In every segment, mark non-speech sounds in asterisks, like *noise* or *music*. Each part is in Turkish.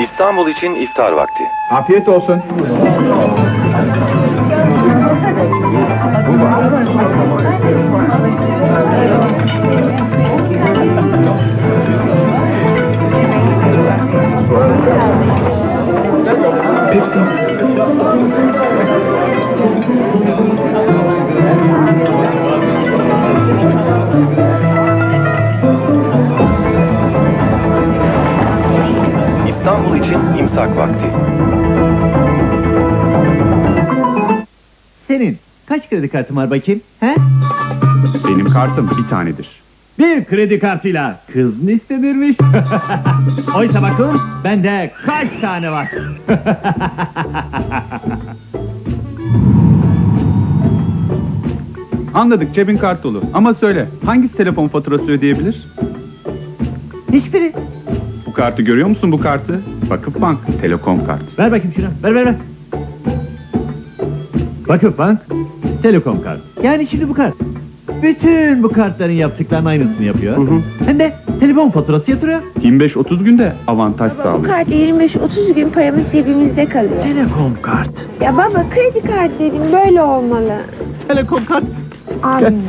İstanbul için iftar vakti. Afiyet olsun. İçin imsak vakti. Senin kaç kredi kartın var bakayım? He? Benim kartım bir tanedir. Bir kredi kartıyla kız mı istenirmiş? *laughs* Oysa bakın bende kaç tane var? *laughs* Anladık cebin kart dolu. Ama söyle hangisi telefon faturası ödeyebilir? Hiçbiri. Bu kartı görüyor musun bu kartı? Vakıf Bank Telekom kart. Ver bakayım şunu. Ver ver ver. Vakıf Bank, Telekom kart. Yani şimdi bu kart. Bütün bu kartların yaptıklarının aynısını yapıyor. Hem de telefon faturası yatırıyor. 25-30 günde avantaj Bu sağlıyor. kart 25-30 gün paramız cebimizde kalıyor. Telekom kart. Ya baba kredi kart dedim böyle olmalı. Telekom kart. Amin.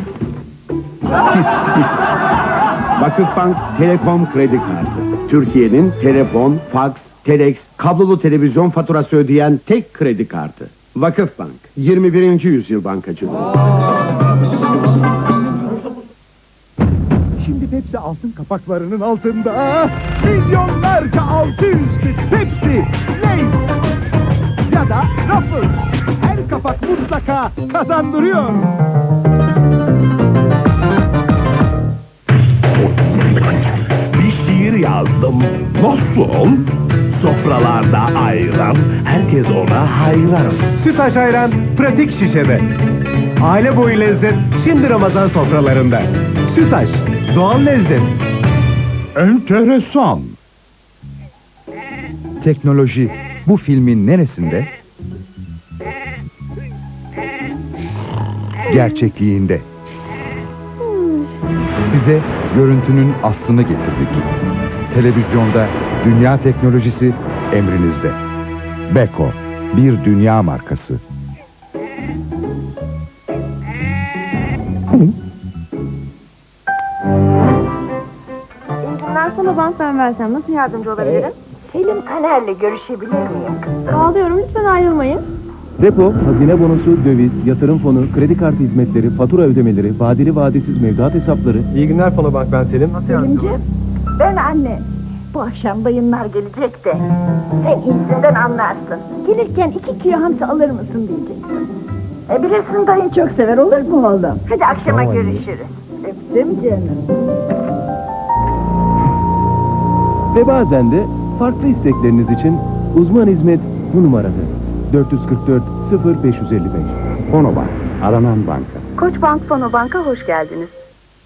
*laughs* *laughs* Vakıfbank Telekom Kredi Kartı. Türkiye'nin telefon, faks, telex, kablolu televizyon faturası ödeyen tek kredi kartı. Vakıfbank, 21. yüzyıl bankacılığı. Şimdi Pepsi altın kapaklarının altında milyonlarca altı üstü Pepsi, Lay's ya da Ruffles. Her kapak mutlaka kazandırıyor. Şiir yazdım. Nasıl? Sofralarda ayran, herkes ona hayran. Sütaş ayran pratik şişede. Aile boyu lezzet şimdi Ramazan sofralarında. Sütaş, doğal lezzet. Enteresan. Teknoloji bu filmin neresinde? Gerçekliğinde. Size görüntünün aslını getirdik. Televizyonda dünya teknolojisi emrinizde. Beko, bir dünya markası. Bundan sonra bank ben versem nasıl yardımcı olabilirim? Selim Taner'le görüşebilir miyim? Sağlıyorum lütfen ayrılmayın. Depo, hazine bonosu, döviz, yatırım fonu, kredi kartı hizmetleri, fatura ödemeleri, vadeli vadesiz mevduat hesapları. İyi günler Fonobank ben Selim. Selimciğim, ben anne. Bu akşam dayınlar gelecek de. Sen iyisinden anlarsın. Gelirken iki kilo hamsi alır mısın diyeceksin. E bilirsin dayın çok sever olur mu oğlum? Hadi akşama görüşürüz. Öptüm canım. Ve bazen de farklı istekleriniz için uzman hizmet bu numarada. 444 0555. Fonobank, aranan banka. Koçbank Fonobank'a hoş geldiniz.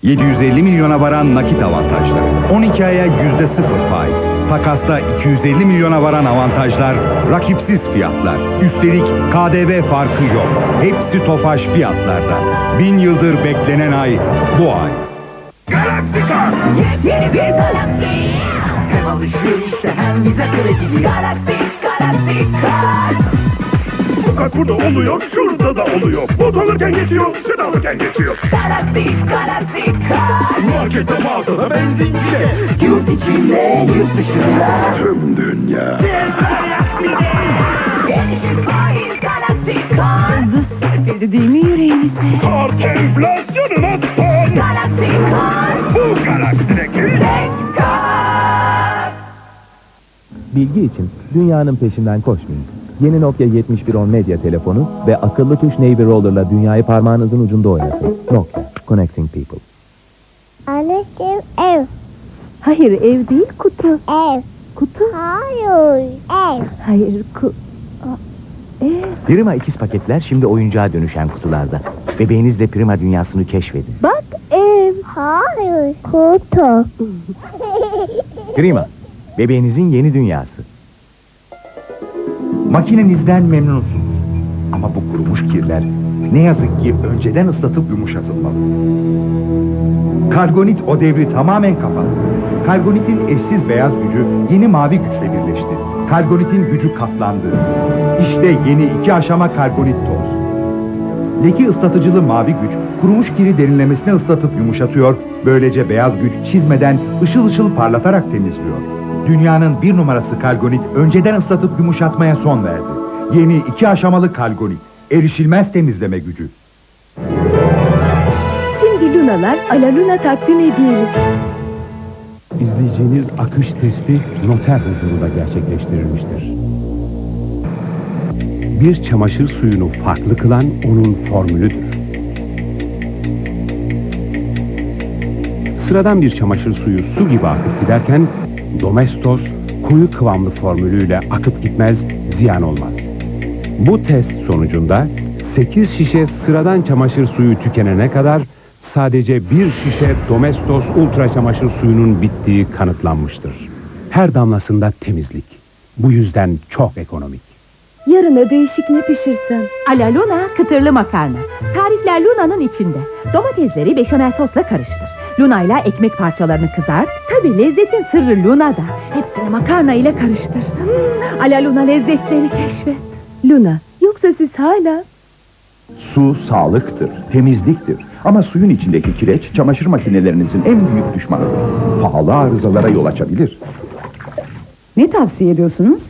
750 milyona varan nakit avantajlar. 12 aya yüzde sıfır faiz. Takasta 250 milyona varan avantajlar, rakipsiz fiyatlar. Üstelik KDV farkı yok. Hepsi Tofaş fiyatlarda. Bin yıldır beklenen ay bu ay. Yeni bir galaksi. Hem alışverişte hem bize kredili. Galaksi, galaksi kart. Fakat burada oluyor, şurada da oluyor. Bot alırken geçiyor, süt alırken geçiyor. Galaksi, galaksi kart. Markette, mağazada, benzincide. Yurt içinde, yurt dışında. Tüm dünya. En düşük faiz galaksi kart. Hızlı serpildi değil mi yüreğinize? Kart enflasyonuna son. Galaksi kart. Bu galaksideki Tek kart. Bilgi için dünyanın peşinden koşmayın. Yeni Nokia 7110 medya telefonu ve akıllı tuş Navy Roller'la dünyayı parmağınızın ucunda oynatın. Nokia, Connecting People. Anneciğim ev. Hayır ev değil kutu. Ev. Kutu. Hayır. Ev. Hayır ku... Prima ikiz paketler şimdi oyuncağa dönüşen kutularda. Bebeğinizle Prima dünyasını keşfedin. Bak ev. Hayır. Kutu. Prima, bebeğinizin yeni dünyası. Makinenizden memnunsunuz. Ama bu kurumuş kirler ne yazık ki önceden ıslatıp yumuşatılmalı. Kargonit o devri tamamen kapattı. Kargonit'in eşsiz beyaz gücü yeni mavi güçle birleşti. Kargonit'in gücü katlandı. İşte yeni iki aşama Kargonit toz. Leki ıslatıcılı mavi güç kurumuş kiri derinlemesine ıslatıp yumuşatıyor. Böylece beyaz güç çizmeden ışıl ışıl parlatarak temizliyor. Dünyanın bir numarası Kalgonit önceden ıslatıp yumuşatmaya son verdi. Yeni iki aşamalı Kalgonit. Erişilmez temizleme gücü. Şimdi lunalar ala luna takdim edilir. İzleyeceğiniz akış testi noter huzurunda gerçekleştirilmiştir. Bir çamaşır suyunu farklı kılan onun formülüdür. Sıradan bir çamaşır suyu su gibi akıp giderken Domestos koyu kıvamlı formülüyle akıp gitmez, ziyan olmaz. Bu test sonucunda 8 şişe sıradan çamaşır suyu tükenene kadar sadece bir şişe Domestos ultra çamaşır suyunun bittiği kanıtlanmıştır. Her damlasında temizlik. Bu yüzden çok ekonomik. Yarına değişik ne pişirsem? Ala Luna kıtırlı makarna. Tarifler Luna'nın içinde. Domatesleri beşamel sosla karıştır. Luna ile ekmek parçalarını kızart. Tabi lezzetin sırrı Luna'da. Hepsini makarna ile karıştır. Hmm, Ala Luna lezzetleri keşfet. Luna, yoksa siz hala... Su sağlıktır, temizliktir. Ama suyun içindeki kireç çamaşır makinelerinizin en büyük düşmanıdır. Pahalı arızalara yol açabilir. Ne tavsiye ediyorsunuz?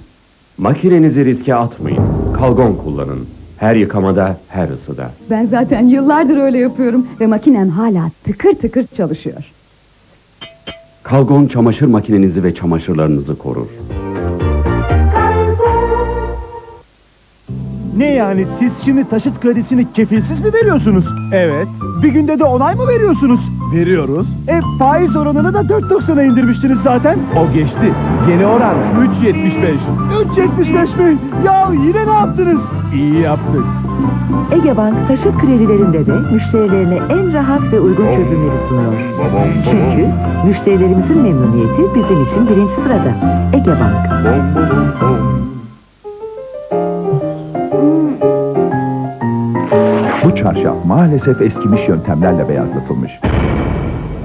Makinenizi riske atmayın. Kalgon kullanın. Her yıkamada, her ısıda. Ben zaten yıllardır öyle yapıyorum ve makinem hala tıkır tıkır çalışıyor. Kalgon çamaşır makinenizi ve çamaşırlarınızı korur. Ne yani siz şimdi taşıt kredisini kefilsiz mi veriyorsunuz? Evet. Bir günde de onay mı veriyorsunuz? Veriyoruz. E faiz oranını da 4.90'a indirmiştiniz zaten. O geçti. Yeni oran 3.75. 3.75 mi? Ya yine ne yaptınız? İyi yaptık. Egebank taşıt kredilerinde de müşterilerine en rahat ve uygun çözümleri sunuyor. Çünkü müşterilerimizin memnuniyeti bizim için birinci sırada. Egebank. Bu çarşaf maalesef eskimiş yöntemlerle beyazlatılmış.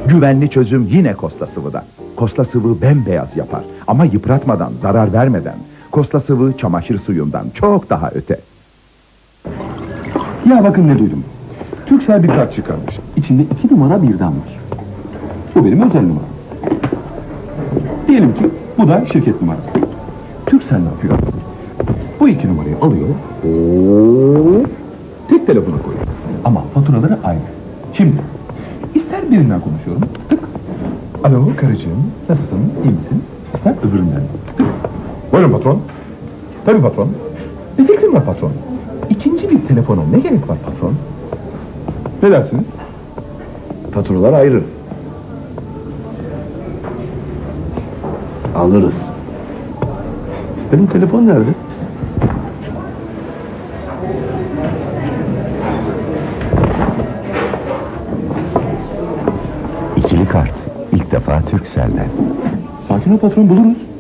Güvenli çözüm yine Kosta Sıvı'da. Kosta Sıvı bembeyaz yapar ama yıpratmadan, zarar vermeden. Kosta Sıvı çamaşır suyundan çok daha öte. Ya bakın ne duydum. Türksel bir kart çıkarmış. İçinde iki numara birden var. Bu benim özel numaram. Diyelim ki bu da şirket numaram. Türksel ne yapıyor? Bu iki numarayı alıyor. Tek telefona koyuyor. Ama faturaları aynı. Şimdi ister birinden konuşuyorum. Tık. Alo karıcığım nasılsın? iyi misin? İster öbüründen. Tık. Buyurun patron. Tabii patron. Bir fikrim var patron. İkinci bir telefona ne gerek var patron? Ne dersiniz? Faturalar ayrı. Alırız. Benim telefon nerede? İkili kart. İlk defa Türkcell'den. Sakin ol patron buluruz.